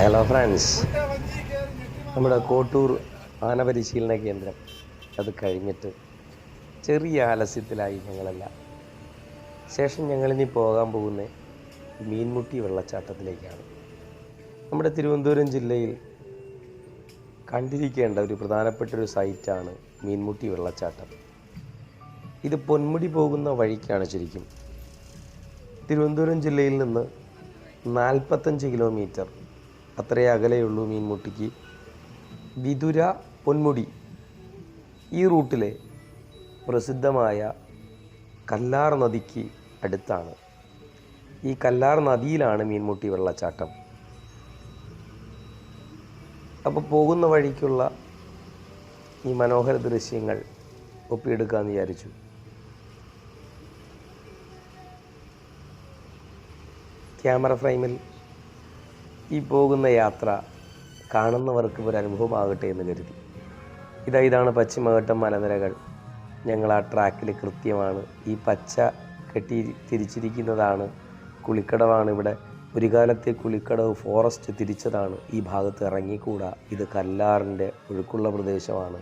Hello friends നമ്മുടെ കോട്ടൂർ ആന പരിശീലന കേന്ദ്രം അത് കഴിഞ്ഞിട്ട് ചെറിയ ആലസ്യത്തിലായി ഞങ്ങളെല്ലാം. ശേഷം ഞങ്ങളിനി പോകാൻ പോകുന്ന മീൻമുട്ടി വെള്ളച്ചാട്ടത്തിലേക്കാണ്. നമ്മുടെ തിരുവനന്തപുരം ജില്ലയിൽ കണ്ടിരിക്കേണ്ട ഒരു പ്രധാനപ്പെട്ട ഒരു സൈറ്റാണ് മീൻമുട്ടി വെള്ളച്ചാട്ടം. ഇത് പൊന്മുടി പോകുന്ന വഴിക്കാണ് ശരിക്കും. തിരുവനന്തപുരം ജില്ലയിൽ നിന്ന് നാൽപ്പത്തഞ്ച് കിലോമീറ്റർ അത്രേ അകലെയുള്ളൂ മീൻമുട്ടിക്ക് വിതുര പൊന്മുടി. ഈ റൂട്ടിലെ പ്രസിദ്ധമായ കല്ലാർ നദിക്ക് അടുത്താണ്. ഈ കല്ലാർ നദിയിലാണ് മീൻമുട്ടി വെള്ളച്ചാട്ടം. അപ്പോൾ പോകുന്ന വഴിക്കുള്ള ഈ മനോഹര ദൃശ്യങ്ങൾ ഒപ്പിയെടുക്കാമെന്ന് വിചാരിച്ചു. ക്യാമറ ഫ്രെയിമിൽ ഈ പോകുന്ന യാത്ര കാണുന്നവർക്ക് ഒരു അനുഭവമാകട്ടെ എന്ന് കരുതി. ഇതാ ഇതാണ് പശ്ചിമഘട്ടം മലനിരകൾ. ഞങ്ങൾ ആ ട്രാക്കിൽ കൃത്യമാണ്. ഈ പച്ച കെട്ടി തിരിച്ചിരിക്കുന്നതാണ് കുളിക്കടവാണ് ഇവിടെ. ഒരു കാലത്തെ കുളിക്കടവ് ഫോറസ്റ്റ് തിരിച്ചതാണ്. ഈ ഭാഗത്ത് ഇറങ്ങിക്കൂടാ. ഇത് കല്ലാറിന്റെ ഒഴുക്കുള്ള പ്രദേശമാണ്.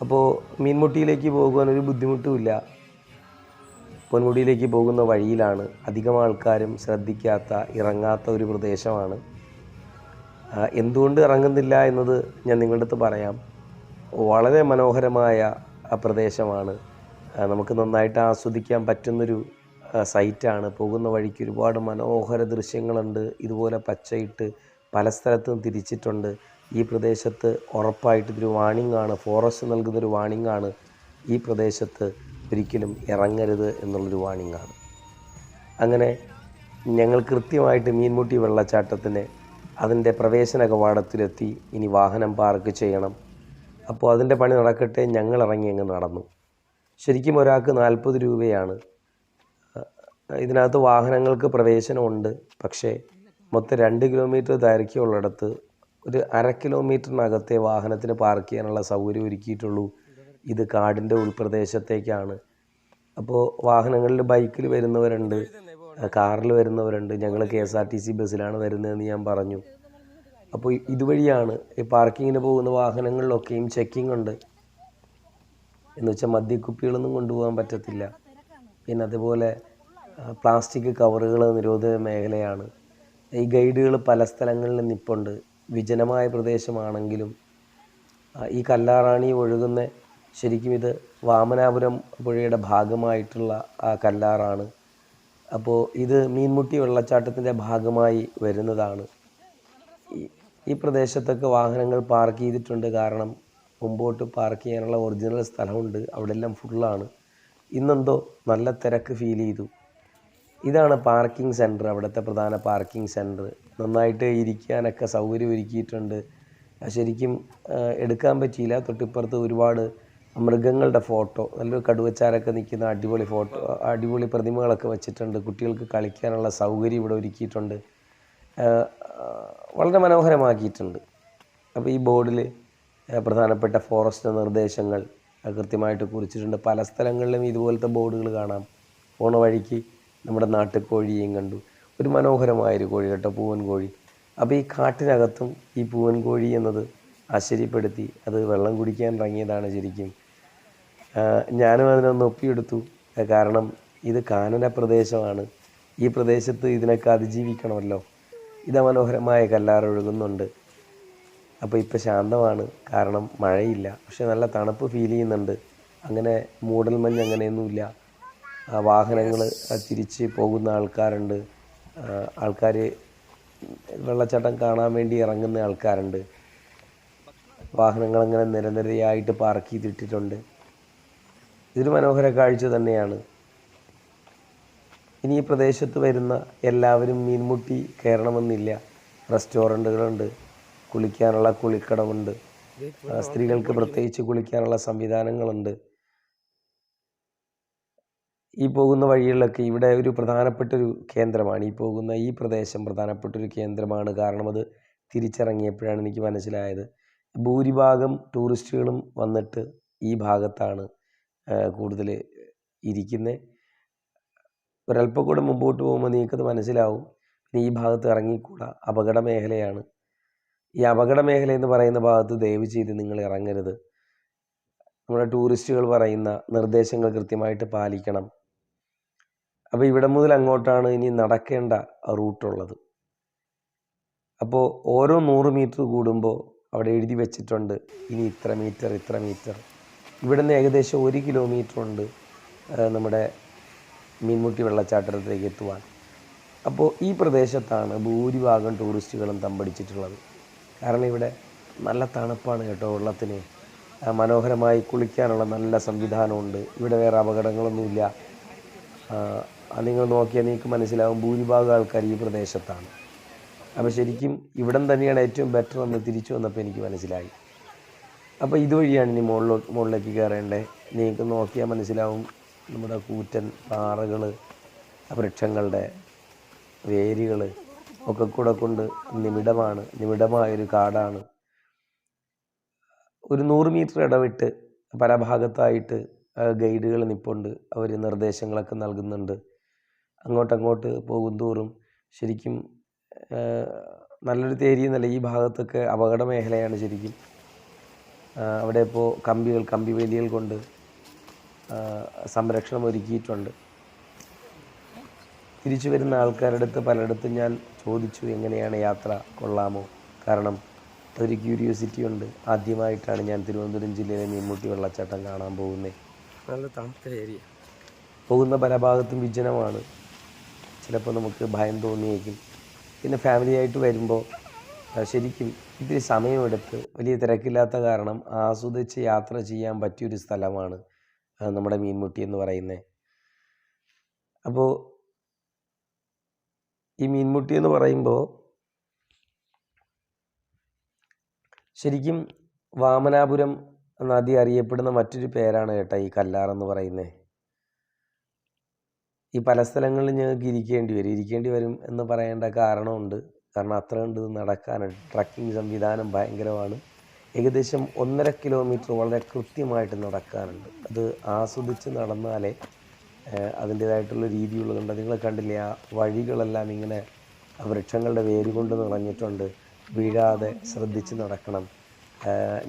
അപ്പോൾ മീൻമുട്ടിയിലേക്ക് പോകുവാൻ ഒരു ബുദ്ധിമുട്ടുമില്ല. പൊന്മുടിയിലേക്ക് പോകുന്ന വഴിയിലാണ് അധികം ആൾക്കാരും ശ്രദ്ധിക്കാത്ത ഇറങ്ങാത്ത ഒരു പ്രദേശമാണ്. എന്തുകൊണ്ട് ഇറങ്ങുന്നില്ല എന്നത് ഞാൻ നിങ്ങളുടെ അടുത്ത് പറയാം. വളരെ മനോഹരമായ പ്രദേശമാണ്. നമുക്ക് നന്നായിട്ട് ആസ്വദിക്കാൻ പറ്റുന്നൊരു സൈറ്റാണ്. പോകുന്ന വഴിക്ക് ഒരുപാട് മനോഹര ദൃശ്യങ്ങളുണ്ട്. ഇതുപോലെ പച്ചയിട്ട് പല സ്ഥലത്തും തിരിച്ചിട്ടുണ്ട്. ഈ പ്രദേശത്ത് ഉറപ്പായിട്ട് ഇതൊരു വാണിംഗ് ആണ്. ഫോറസ്റ്റ് നൽകുന്നൊരു വാണിംഗ് ആണ് ഈ പ്രദേശത്ത്. ഒരിക്കലും ഇറങ്ങരുത് എന്നുള്ളൊരു വാണിംഗ് ആണ് അങ്ങനെ ഞങ്ങൾ കൃത്യമായിട്ട് മീൻമുട്ടി വെള്ളച്ചാട്ടത്തിന് അതിന്റെ പ്രവേശന കവാടത്തിലെത്തി ഇനി വാഹനം പാർക്ക് ചെയ്യണം. അപ്പോൾ അതിന്റെ പണി നടക്കട്ടെ ഞങ്ങൾ ഇറങ്ങി അങ്ങ് നടന്നു. ശരിക്കും ഒരാൾക്ക് നാൽപ്പത് രൂപയാണ്. ഇതിനകത്ത് വാഹനങ്ങൾക്ക് പ്രവേശനമുണ്ട്. പക്ഷേ മൊത്തം രണ്ട് കിലോമീറ്റർ ദൈർഘ്യമുള്ളിടത്ത് ഒരു അര കിലോമീറ്ററിനകത്തെ വാഹനത്തിന് പാർക്ക് ചെയ്യാനുള്ള സൗകര്യം ഒരുക്കിയിട്ടുള്ളൂ. ഇത് കാടിന്റെ ഉൾപ്രദേശത്തേക്കാണ്. അപ്പോൾ വാഹനങ്ങളിൽ ബൈക്കിൽ വരുന്നവരുണ്ട് കാറിൽ വരുന്നവരുണ്ട്. ഞങ്ങൾ K S R T C ബസ്സിലാണ് വരുന്നതെന്ന് ഞാൻ പറഞ്ഞു. അപ്പോൾ ഇതുവഴിയാണ് ഈ പാർക്കിങ്ങിന് പോകുന്ന വാഹനങ്ങളിലൊക്കെയും ചെക്കിംഗ് ഉണ്ട്. എന്ന് വെച്ചാൽ മദ്യക്കുപ്പികളൊന്നും കൊണ്ടുപോകാൻ പറ്റത്തില്ല. പിന്നെ അതുപോലെ പ്ലാസ്റ്റിക് കവറുകൾ നിരോധിത മേഖലയാണ്. ഈ ഗൈഡുകൾ പല സ്ഥലങ്ങളിൽ നിപ്പുണ്ട്. വിജനമായ പ്രദേശമാണെങ്കിലും ഈ കല്ലാറാണി ഒഴുകുന്ന ശരിക്കും ഇത് വാമനാപുരം പുഴയുടെ ഭാഗമായിട്ടുള്ള കല്ലാറാണ്. അപ്പോൾ ഇത് മീൻമുട്ടി വെള്ളച്ചാട്ടത്തിന്റെ ഭാഗമായി വരുന്നതാണ്. ഈ ഈ പ്രദേശത്തൊക്കെ വാഹനങ്ങൾ പാർക്ക് ചെയ്തിട്ടുണ്ട്. കാരണം മുമ്പോട്ട് പാർക്ക് ചെയ്യാനുള്ള ഒറിജിനൽ സ്ഥലമുണ്ട്. അവിടെ എല്ലാം ഫുള്ളാണ്. ഇന്നെന്തോ നല്ല തിരക്ക് ഫീൽ ചെയ്തു. ഇതാണ് പാർക്കിംഗ് സെന്റർ അവിടുത്തെ പ്രധാന പാർക്കിംഗ് സെന്റർ നന്നായിട്ട് ഇരിക്കാനൊക്കെ സൗകര്യം ഒരുക്കിയിട്ടുണ്ട്. ശരിക്കും എടുക്കാൻ പറ്റിയില്ല. തൊട്ടിപ്പുറത്ത് ഒരുപാട് മൃഗങ്ങളുടെ ഫോട്ടോ നല്ലൊരു കടുവച്ചാരൊക്കെ നിൽക്കുന്ന അടിപൊളി ഫോട്ടോ അടിപൊളി പ്രതിമകളൊക്കെ വെച്ചിട്ടുണ്ട്. കുട്ടികൾക്ക് കളിക്കാനുള്ള സൗകര്യം ഇവിടെ ഒരുക്കിയിട്ടുണ്ട്. വളരെ മനോഹരമാക്കിയിട്ടുണ്ട്. അപ്പോൾ ഈ ബോർഡിൽ പ്രധാനപ്പെട്ട ഫോറസ്റ്റ് നിർദ്ദേശങ്ങൾ കൃത്യമായിട്ട് കുറിച്ചിട്ടുണ്ട്. പല സ്ഥലങ്ങളിലും ഇതുപോലത്തെ ബോർഡുകൾ കാണാം. പോണ വഴിക്ക് നമ്മുടെ നാട്ടുകോഴിയെയും കണ്ടു. ഒരു മനോഹരമായൊരു കോഴി കേട്ടോ പൂവൻ കോഴി അപ്പോൾ ഈ കാട്ടിനകത്തും ഈ പൂവൻ കോഴി എന്നത് ആശ്ചര്യപ്പെടുത്തി. അത് വെള്ളം കുടിക്കാൻ ഇറങ്ങിയതാണ് ശരിക്കും. ഞാനും അതിനൊന്ന് ഒപ്പിയെടുത്തു കാരണം ഇത് കാനന പ്രദേശമാണ്. ഈ പ്രദേശത്ത് ഇതിനൊക്കെ അതിജീവിക്കണമല്ലോ. ഇത് മനോഹരമായ കല്ലാറൊഴുകുന്നുണ്ട് അപ്പോൾ ഇപ്പോൾ ശാന്തമാണ്. കാരണം മഴയില്ല. പക്ഷെ നല്ല തണുപ്പ് ഫീൽ ചെയ്യുന്നുണ്ട്. അങ്ങനെ മൂടൽമഞ്ഞ് അങ്ങനെയൊന്നുമില്ല. വാഹനങ്ങൾ തിരിച്ച് പോകുന്ന ആൾക്കാരുണ്ട്. ആൾക്കാർ വെള്ളച്ചാട്ടം കാണാൻ വേണ്ടി ഇറങ്ങുന്ന ആൾക്കാരുണ്ട്. വാഹനങ്ങൾ അങ്ങനെ നിരനിരയായിട്ട് പാർക്ക് ചെയ്തിട്ടിട്ടുണ്ട്. ഇതൊരു മനോഹര കാഴ്ച തന്നെയാണ്. ഇനി ഈ പ്രദേശത്ത് വരുന്ന എല്ലാവരും മീൻമുട്ടി കയറണമെന്നില്ല. റെസ്റ്റോറന്റുകളുണ്ട് കുളിക്കാനുള്ള കുളിക്കടമുണ്ട് സ്ത്രീകൾക്ക് പ്രത്യേകിച്ച് കുളിക്കാനുള്ള സംവിധാനങ്ങളുണ്ട്. ഈ പോകുന്ന വഴികളിലൊക്കെ ഇവിടെ ഒരു പ്രധാനപ്പെട്ടൊരു കേന്ദ്രമാണ്. ഈ പോകുന്ന ഈ പ്രദേശം പ്രധാനപ്പെട്ടൊരു കേന്ദ്രമാണ്. കാരണം അത് തിരിച്ചിറങ്ങിയപ്പോഴാണ് എനിക്ക് മനസ്സിലായത്. ഭൂരിഭാഗം ടൂറിസ്റ്റുകളും വന്നിട്ട് ഈ ഭാഗത്താണ് കൂടുതൽ ഇരിക്കുന്നത് ഒരല്പം കൂടെ മുമ്പോട്ട് പോകുമ്പോൾ നിങ്ങൾക്കത് മനസ്സിലാവും. ഈ ഭാഗത്ത് ഇറങ്ങിക്കൂടാ. അപകട മേഖലയാണ് ഈ അപകട മേഖല എന്ന് പറയുന്ന ഭാഗത്ത് ദയവ് ചെയ്ത് നിങ്ങൾ ഇറങ്ങരുത്. നമ്മുടെ ടൂറിസ്റ്റുകൾ പറയുന്ന നിർദ്ദേശങ്ങൾ കൃത്യമായിട്ട് പാലിക്കണം. അപ്പോൾ ഇവിടെ മുതൽ അങ്ങോട്ടാണ് ഇനി നടക്കേണ്ട റൂട്ടുള്ളത്. അപ്പോൾ ഓരോ നൂറ് മീറ്റർ കൂടുമ്പോൾ അവിടെ എഴുതി വെച്ചിട്ടുണ്ട്. ഇനി ഇത്ര മീറ്റർ ഇത്ര മീറ്റർ. ഇവിടെ നിന്ന് ഏകദേശം ഒരു കിലോമീറ്റർ ഉണ്ട് നമ്മുടെ മീൻമുട്ടി വെള്ളച്ചാട്ടത്തിലേക്ക് എത്തുവാൻ. അപ്പോൾ ഈ പ്രദേശത്താണ് ഭൂരിഭാഗം ടൂറിസ്റ്റുകളും തമ്പടിച്ചിട്ടുള്ളത്. കാരണം ഇവിടെ നല്ല തണുപ്പാണ് കേട്ടോ വെള്ളത്തിന്. മനോഹരമായി കുളിക്കാനുള്ള നല്ല സംവിധാനമുണ്ട്. ഇവിടെ വേറെ അപകടങ്ങളൊന്നുമില്ല. നിങ്ങൾ നോക്കിയാൽ നിങ്ങൾക്ക് മനസ്സിലാവും ഭൂരിഭാഗം ആൾക്കാർ ഈ പ്രദേശത്താണ്. അപ്പോൾ ശരിക്കും ഇവിടം തന്നെയാണ് ഏറ്റവും ബെറ്റർ എന്ന് തിരിച്ചു വന്നപ്പോൾ എനിക്ക് മനസ്സിലായി. അപ്പോൾ ഇതുവഴിയാണ് ഇനി മുകളിലോട്ട് മുകളിലേക്ക് കയറേണ്ടത് നിങ്ങൾക്ക് നോക്കിയാൽ മനസ്സിലാവും നമ്മുടെ കൂറ്റൻ പാറകൾ വൃക്ഷങ്ങളുടെ വേരുകൾ ഒക്കെ കൂടെ കൊണ്ട് നിമിടമാണ് നിമിടമായൊരു കാടാണ്. ഒരു നൂറ് മീറ്റർ ഇടവിട്ട് പല ഭാഗത്തായിട്ട് ഗൈഡുകൾ നിപ്പുണ്ട്. അവർ നിർദ്ദേശങ്ങളൊക്കെ നൽകുന്നുണ്ട്. അങ്ങോട്ടങ്ങോട്ട് പോകും തോറും ശരിക്കും നല്ലൊരു തേരിയെന്നല്ല ഈ ഭാഗത്തൊക്കെ അപകട മേഖലയാണ് ശരിക്കും. അവിടെ ഇപ്പോൾ കമ്പികൾ കമ്പി വേലികൾ കൊണ്ട് സംരക്ഷണം ഒരുക്കിയിട്ടുണ്ട്. തിരിച്ചു വരുന്ന ആൾക്കാരുടെ അടുത്ത് പലയിടത്തും ഞാൻ ചോദിച്ചു എങ്ങനെയാണ് യാത്ര കൊള്ളാമോ? കാരണം അതൊരു ക്യൂരിയോസിറ്റി ഉണ്ട്. ആദ്യമായിട്ടാണ് ഞാൻ തിരുവനന്തപുരം ജില്ലയിലെ മീൻമുട്ടി വെള്ളച്ചാട്ടം കാണാൻ പോകുന്നത്. നല്ല തണുത്ത ഏരിയ. പോകുന്ന പല ഭാഗത്തും വിജനമാണ്. ചിലപ്പോൾ നമുക്ക് ഭയം തോന്നിയേക്കും. പിന്നെ ഫാമിലിയായിട്ട് വരുമ്പോൾ ശരിക്കും ഇത്തിരി സമയമെടുത്ത് വലിയ തിരക്കില്ലാത്ത കാരണം ആസ്വദിച്ച് യാത്ര ചെയ്യാൻ പറ്റിയൊരു സ്ഥലമാണ് നമ്മുടെ മീൻമുട്ടി എന്ന് പറയുന്നത് അപ്പോൾ ഈ മീൻമുട്ടി എന്ന് പറയുമ്പോൾ ശരിക്കും വാമനാപുരം നദി അറിയപ്പെടുന്ന മറ്റൊരു പേരാണ് കേട്ടോ ഈ കല്ലാർ എന്ന് പറയുന്നത് ഈ പല സ്ഥലങ്ങളിൽ ഞങ്ങൾക്ക് ഇരിക്കേണ്ടി വരും ഇരിക്കേണ്ടി വരും എന്ന് പറയേണ്ട കാരണമുണ്ട്. കാരണം അത്ര കണ്ട് നടക്കാനുണ്ട് ട്രക്കിംഗ് സംവിധാനം ഭയങ്കരമാണ്. ഏകദേശം ഒന്നര കിലോമീറ്റർ വളരെ കൃത്യമായിട്ട് നടക്കാനുണ്ട്. അത് ആസ്വദിച്ച് നടന്നാലേ അതിന്റേതായിട്ടുള്ള രീതിയുള്ളതുണ്ട്. നിങ്ങൾ കണ്ടില്ലേ ആ വഴികളെല്ലാം ഇങ്ങനെ വൃക്ഷങ്ങളുടെ വേര് കൊണ്ട് നിറഞ്ഞിട്ടുണ്ട്. വീഴാതെ ശ്രദ്ധിച്ച് നടക്കണം.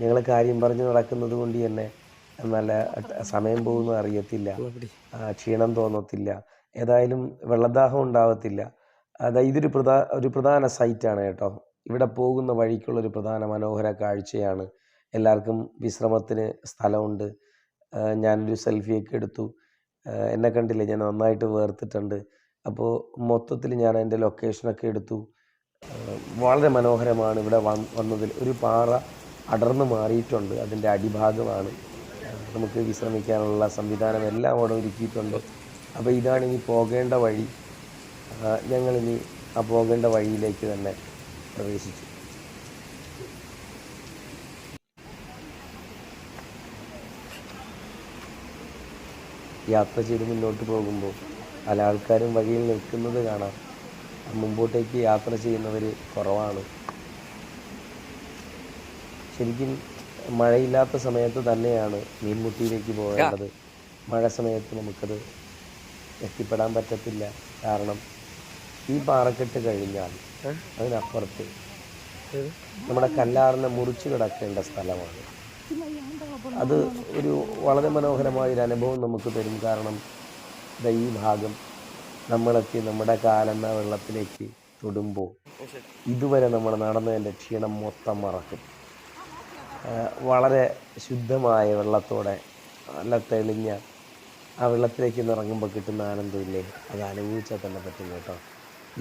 ഞങ്ങൾ കാര്യം പറഞ്ഞ് നടക്കുന്നത് കൊണ്ട് തന്നെ നല്ല സമയം പോകുന്നത് അറിയത്തില്ല. ക്ഷീണം തോന്നത്തില്ല. ഏതായാലും വെള്ളദാഹം ഉണ്ടാവത്തില്ല. അതായത് ഇതൊരു പ്രധാ ഒരു പ്രധാന സൈറ്റാണ് കേട്ടോ. ഇവിടെ പോകുന്ന വഴിക്കുള്ള ഒരു പ്രധാന മനോഹര കാഴ്ചയാണ്. എല്ലാവർക്കും വിശ്രമത്തിന് സ്ഥലമുണ്ട്. ഞാനൊരു സെൽഫിയൊക്കെ എടുത്തു. എന്നെ കണ്ടില്ലേ? ഞാൻ നന്നായിട്ട് വേർത്തിട്ടുണ്ട്. അപ്പോൾ മൊത്തത്തിൽ ഞാൻ എന്റെ ലൊക്കേഷനൊക്കെ എടുത്തു. വളരെ മനോഹരമാണ് ഇവിടെ വന്ന് വന്നതിൽ. ഒരു പാറ അടർന്നു മാറിയിട്ടുണ്ട്. അതിന്റെ അടിഭാഗമാണ്. നമുക്ക് വിശ്രമിക്കാനുള്ള സംവിധാനം എല്ലാം അവിടെ ഒരുക്കിയിട്ടുണ്ട്. അപ്പോൾ ഇതാണ് ഇനി പോകേണ്ട വഴി. ഞങ്ങളിനി ആ പോകേണ്ട വഴിയിലേക്ക് തന്നെ പ്രവേശിച്ചു. യാത്ര ചെയ്ത് മുന്നോട്ട് പോകുമ്പോൾ പല ആൾക്കാരും വഴിയിൽ നിൽക്കുന്നത് കാണാം. മുമ്പോട്ടേക്ക് യാത്ര ചെയ്യുന്നവർ കുറവാണ്. ശരിക്കും മഴയില്ലാത്ത സമയത്ത് തന്നെയാണ് മീൻമുട്ടിയിലേക്ക് പോകേണ്ടത്. മഴ സമയത്ത് നമുക്കത് എത്തിപ്പെടാൻ പറ്റത്തില്ല. കാരണം ഈ പാറക്കെട്ട് കഴിഞ്ഞാൽ അതിനപ്പുറത്ത് നമ്മുടെ കല്ലാറിനെ മുറിച്ചു കിടക്കേണ്ട സ്ഥലമാണ്. അത് ഒരു വളരെ മനോഹരമായ ഒരു അനുഭവം നമുക്ക് തരും. കാരണം ഈ ഭാഗം നമ്മളെത്തി നമ്മുടെ കാലെന്ന വെള്ളത്തിലേക്ക് തൊടുമ്പോൾ ഇതുവരെ നമ്മൾ നടന്നതിന്റെ ക്ഷീണം മൊത്തം മറക്കും. വളരെ ശുദ്ധമായ വെള്ളത്തോടെ നല്ല തെളിഞ്ഞ ആ വെള്ളത്തിലേക്ക് ഇറങ്ങുമ്പോൾ കിട്ടുന്ന ആനന്ദമില്ലേ? അത് അനുഭവിച്ചാൽ തന്നെ പറ്റും കേട്ടോ.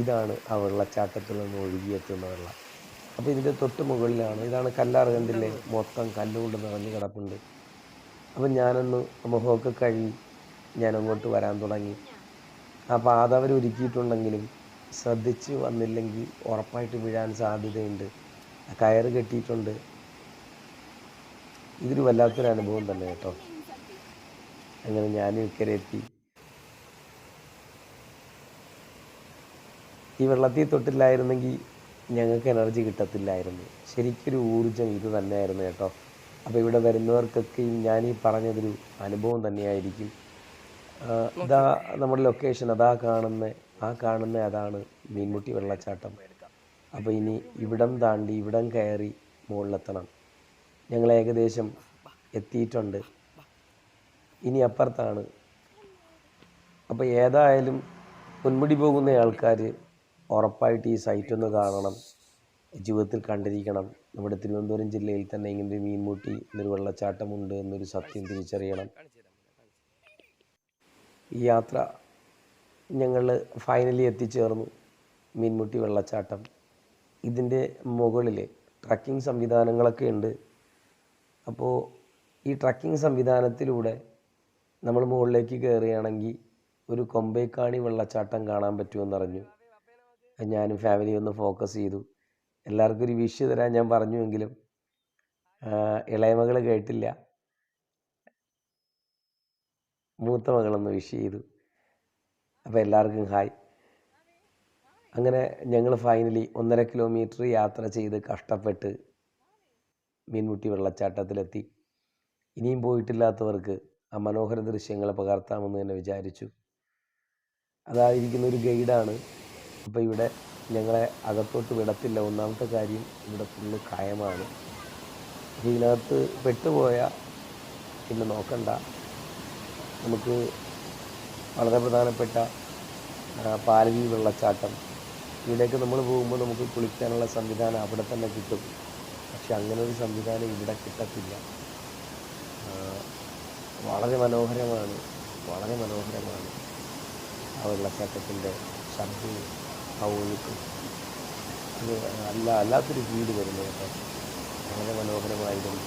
ഇതാണ് ആ വെള്ളച്ചാട്ടത്തിൽ നിന്ന് ഒഴുകിയെത്തുന്ന വെള്ളം അപ്പോൾ ഇതിന്റെ തൊട്ട് മുകളിലാണ് ഇതാണ് കല്ലാറ് കണ്ടില്ലേ മൊത്തം കല്ലുകൊണ്ട് നിറഞ്ഞു കിടപ്പുണ്ട്. അപ്പം ഞാനൊന്ന് മുഖമൊക്കെ കഴുകി ഞാൻ അങ്ങോട്ട് വരാൻ തുടങ്ങി. ആ പാത അവർ ഒരുക്കിയിട്ടുണ്ടെങ്കിലും ശ്രദ്ധിച്ച് വന്നില്ലെങ്കിൽ ഉറപ്പായിട്ട് വീഴാൻ സാധ്യതയുണ്ട്. കയറ് കെട്ടിയിട്ടുണ്ട്. ഇതൊരു വല്ലാത്തൊരു അനുഭവം തന്നെ കേട്ടോ. അങ്ങനെ ഞാൻ ഇക്കരെ എത്തി. ഈ വെള്ളത്തിൽ തൊട്ടില്ലായിരുന്നെങ്കിൽ ഞങ്ങൾക്ക് എനർജി കിട്ടത്തില്ലായിരുന്നു. ശരിക്കൊരു ഊർജം ഇത് തന്നെയായിരുന്നു കേട്ടോ. അപ്പോൾ ഇവിടെ വരുന്നവർക്കൊക്കെ ഞാൻ ഈ പറഞ്ഞതൊരു അനുഭവം തന്നെയായിരിക്കും. ഇതാ നമ്മുടെ ലൊക്കേഷൻ അതാ കാണുന്ന ആ കാണുന്ന അതാണ് മീൻമുട്ടി വെള്ളച്ചാട്ടം. അപ്പോൾ ഇനി ഇവിടം താണ്ടി ഇവിടം കയറി മുകളിലെത്തണം. ഞങ്ങൾ ഏകദേശം എത്തിയിട്ടുണ്ട്. ഇനി അപ്പുറത്താണ്. അപ്പോൾ ഏതായാലും പൊന്മുടി പോകുന്ന ആൾക്കാർ ഉറപ്പായിട്ട് ഈ സൈറ്റ് ഒന്ന് കാണണം. ജീവിതത്തിൽ കണ്ടിരിക്കണം. നമ്മുടെ തിരുവനന്തപുരം ജില്ലയിൽ തന്നെ ഇങ്ങനൊരു മീൻമുട്ടി എന്നൊരു വെള്ളച്ചാട്ടമുണ്ട് എന്നൊരു സത്യം തിരിച്ചറിയണം. ഈ യാത്ര ഞങ്ങൾ ഫൈനലി എത്തിച്ചേർന്നു. മീൻമുട്ടി വെള്ളച്ചാട്ടം. ഇതിന്റെ മുകളിൽ ട്രക്കിംഗ് സംവിധാനങ്ങളൊക്കെ ഉണ്ട്. അപ്പോൾ ഈ ട്രക്കിംഗ് സംവിധാനത്തിലൂടെ നമ്മൾ മുകളിലേക്ക് കയറുകയാണെങ്കിൽ ഒരു കൊമ്പേക്കാണി വെള്ളച്ചാട്ടം കാണാൻ പറ്റുമെന്നറിഞ്ഞു. ഞാനും ഫാമിലി ഒന്ന് ഫോക്കസ് ചെയ്തു. എല്ലാവർക്കും ഒരു വിഷ് തരാൻ ഞാൻ പറഞ്ഞുവെങ്കിലും ഇളയമകൾ കേട്ടില്ല. മൂത്ത മകളൊന്ന് വിഷ് ചെയ്തു. അപ്പോൾ എല്ലാവർക്കും ഹായ് അങ്ങനെ ഞങ്ങൾ ഫൈനലി ഒന്നര കിലോമീറ്റർ യാത്ര ചെയ്ത് കഷ്ടപ്പെട്ട് മീൻമുട്ടി വെള്ളച്ചാട്ടത്തിലെത്തി. ഇനിയും പോയിട്ടില്ലാത്തവർക്ക് ആ മനോഹര ദൃശ്യങ്ങൾ പകർത്താമെന്ന് തന്നെ വിചാരിച്ചു. അതായിരിക്കുന്ന ഒരു ഗൈഡാണ് അപ്പോൾ ഇവിടെ ഞങ്ങളെ അകത്തോട്ട് വിടത്തില്ല. ഒന്നാമത്തെ കാര്യം ഇവിടെ ഫുള്ള് കായമാണ് അപ്പോൾ ഇതിനകത്ത് പെട്ടുപോയ പിന്നെ നോക്കണ്ട. നമുക്ക് വളരെ പ്രധാനപ്പെട്ട പാലവി വെള്ളച്ചാട്ടം. ഇവിടേക്ക് നമ്മൾ പോകുമ്പോൾ നമുക്ക് കുളിക്കാനുള്ള സംവിധാനം അവിടെ തന്നെ കിട്ടും. പക്ഷെ അങ്ങനെ ഒരു സംവിധാനം ഇവിടെ കിട്ടത്തില്ല. വളരെ മനോഹരമാണ്. വളരെ മനോഹരമാണ് ആ വെള്ളച്ചാട്ടത്തിന്റെ ശബ്ദവും ആ ഒഴുക്കും നല്ല അല്ലാത്തൊരു വീട് വരുന്നത് കേട്ടോ. വളരെ മനോഹരമായിരുന്നു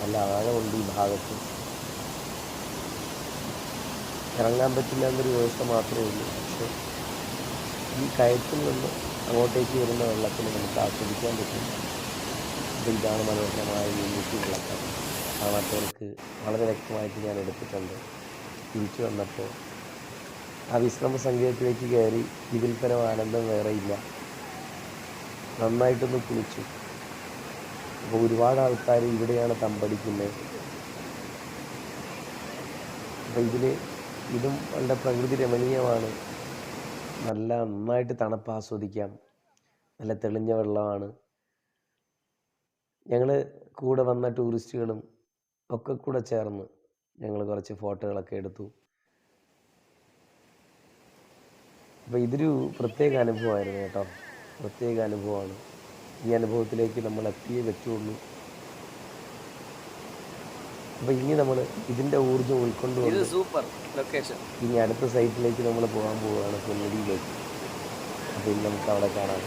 നല്ല ആഴമുണ്ട് ഈ ഭാഗത്ത്. ഇറങ്ങാൻ പറ്റില്ല എന്നൊരു വ്യവസ്ഥ മാത്രമേ ഉള്ളൂ. പക്ഷേ ഈ കയറ്റിൽ നിന്ന് അങ്ങോട്ടേക്ക് വരുന്ന വെള്ളത്തിന് നമുക്ക് ആസ്വദിക്കാൻ പറ്റും. അപ്പോൾ ഇതാണ് മനോഹരമായ യൂണിറ്റി വെള്ളച്ചാട്ടം. കാണാത്തവർക്ക് വളരെ വ്യക്തമായിട്ട് ഞാൻ എടുത്തിട്ടുണ്ട്. തിരിച്ചു വന്നപ്പോൾ ആ വിശ്രമ സങ്കേതത്തിലേക്ക് കയറി ഇതിൽ പരം ആനന്ദം വേറെ ഇല്ല. നന്നായിട്ടൊന്ന് കുളിച്ചു. അപ്പോൾ ഒരുപാട് ആൾക്കാർ ഇവിടെയാണ് തമ്പടിക്കുന്നത്. അപ്പോൾ ഇതിൽ ഇതും വളരെ പ്രകൃതി രമണീയമാണ്. നല്ല നന്നായിട്ട് തണുപ്പ് ആസ്വദിക്കാം. നല്ല തെളിഞ്ഞ വെള്ളമാണ്. ഞങ്ങൾ കൂടെ വന്ന ടൂറിസ്റ്റുകളും ഒക്കെ കൂടെ ചേർന്ന് ഞങ്ങൾ കുറച്ച് ഫോട്ടോകളൊക്കെ എടുത്തു. അപ്പോൾ ഇതൊരു പ്രത്യേക അനുഭവമായിരുന്നു കേട്ടോ. പ്രത്യേക അനുഭവമാണ്. ഈ അനുഭവത്തിലേക്ക് നമ്മൾ എത്തിയേ പറ്റുള്ളൂ. അപ്പോൾ ഇനി നമ്മൾ ഇതിന്റെ ഊർജം ഉൾക്കൊണ്ട് സൂപ്പർ ലൊക്കേഷൻ. ഇനി അടുത്ത സൈറ്റിലേക്ക് നമ്മൾ പോകാൻ പോവുകയാണ് പൊന്മുടിയിലേക്ക് അപ്പോൾ ഇനി നമുക്ക് അവിടെ കാണാം.